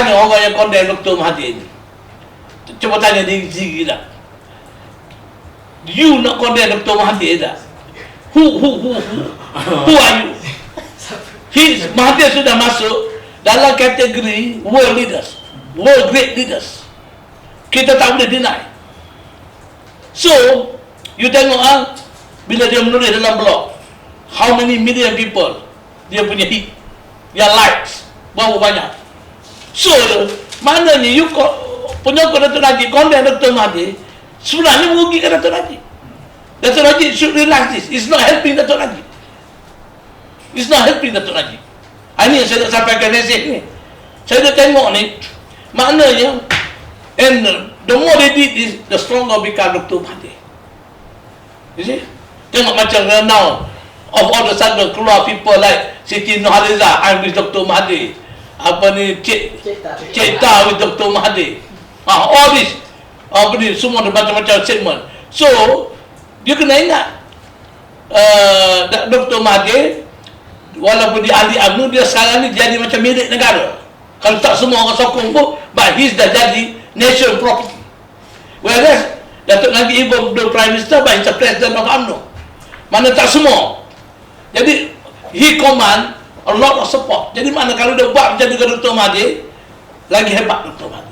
tanya orang yang condemn Dr. Mahathir ni. Cuba tanya diri sendiri tak. You nak condemn Dr. Mahathir tak? Who, who, who, who? Who are you? He, Mahathir sudah masuk dalam kategori world leaders. World great leaders. Kita tak boleh deny. So, you tengok ah, bila dia menulis dalam blog, how many million people dia punya hit, dia likes, berapa banyak. So, maknanya you ko, penyokong Dato' Najib, condemn Dr. Mahathir, sebenarnya merugikan Dato' Najib. Dato' Najib should realize this. It's not helping Dato' Najib. It's not helping Dato' Najib. Ha, Ini yang saya nak sampaikan message ni. Saya dah tengok ni, maknanya, and the more they did this, the stronger become Dr. Mahathir. You see? Tengok macam now, of all the sudden keluar people like Siti Nurhaliza, I'm with Dr. Mahathir. Apa ni, Cik, Cik Ta with Dr. Mahathir. Ah, all this, apa ni, semua ada macam-macam statement. So, dia kena ingat, uh, Dr. Mahathir, walaupun dia ahli UMNO, dia sekarang ni jadi macam milik negara. Kalau tak semua orang sokong pun, but he's dah jadi nation property. Whereas, Datuk Najib Ibu the Prime Minister, but he's the President of UMNO. Mana tak semua. Jadi, he command a lot of support. Jadi mana kalau dia buat menjadi Dr. Mahathir, lagi hebat Dr. Mahathir.